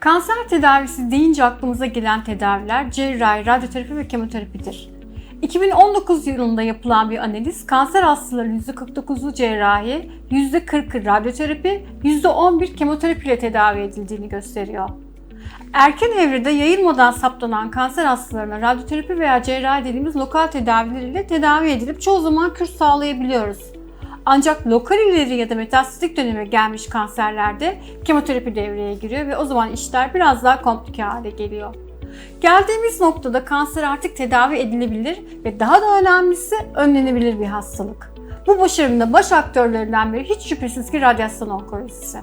Kanser tedavisi deyince aklımıza gelen tedaviler cerrahi, radyoterapi ve kemoterapidir. 2019 yılında yapılan bir analiz kanser hastalarının %49'u cerrahi, %40'ı radyoterapi, %11 kemoterapi ile tedavi edildiğini gösteriyor. Erken evrede yayılmadan saptanan kanser hastalarına radyoterapi veya cerrahi dediğimiz lokal tedaviler ile tedavi edilip çoğu zaman kür sağlayabiliyoruz. Ancak lokal ileri ya da metastatik döneme gelmiş kanserlerde kemoterapi devreye giriyor ve o zaman işler biraz daha komplike hale geliyor. Geldiğimiz noktada kanser artık tedavi edilebilir ve daha da önemlisi önlenebilir bir hastalık. Bu başarının da baş aktörlerinden biri hiç şüphesiz ki radyasyon onkolojisi.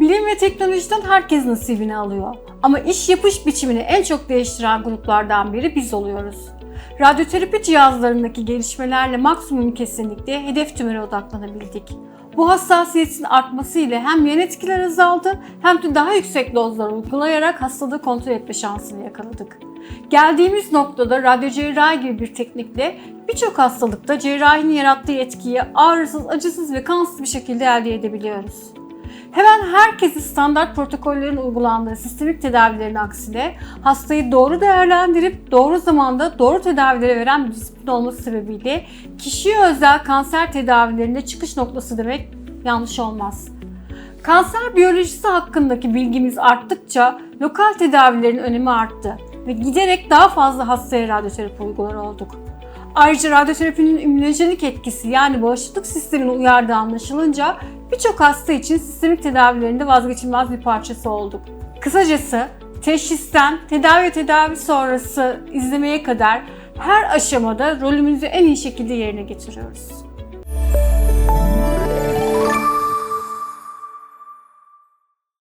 Bilim ve teknolojiden herkes nasibini alıyor. Ama iş yapış biçimini en çok değiştiren gruplardan biri biz oluyoruz. Radyoterapi cihazlarındaki gelişmelerle maksimum kesinlikle hedef tümöre odaklanabildik. Bu hassasiyetin artması ile hem yan etkiler azaldı hem de daha yüksek dozlar uygulayarak hastalığı kontrol etme şansını yakaladık. Geldiğimiz noktada radyo cerrahi gibi bir teknikle birçok hastalıkta cerrahinin yarattığı etkiyi ağrısız, acısız ve kansız bir şekilde elde edebiliyoruz. Hemen herkesi standart protokollerin uygulandığı sistemik tedavilerin aksine hastayı doğru değerlendirip doğru zamanda doğru tedavilere veren bir disiplin olması sebebiyle kişiye özel kanser tedavilerinde çıkış noktası demek yanlış olmaz. Kanser biyolojisi hakkındaki bilgimiz arttıkça lokal tedavilerin önemi arttı ve giderek daha fazla hastaya radyoterapi uygular olduk. Ayrıca radyoterapinin immünojenik etkisi yani bağışıklık sistemini uyardığı anlaşılınca birçok hasta için sistemik tedavilerinde vazgeçilmez bir parçası olduk. Kısacası teşhisten tedavi tedavi sonrası izlemeye kadar her aşamada rolümüzü en iyi şekilde yerine getiriyoruz.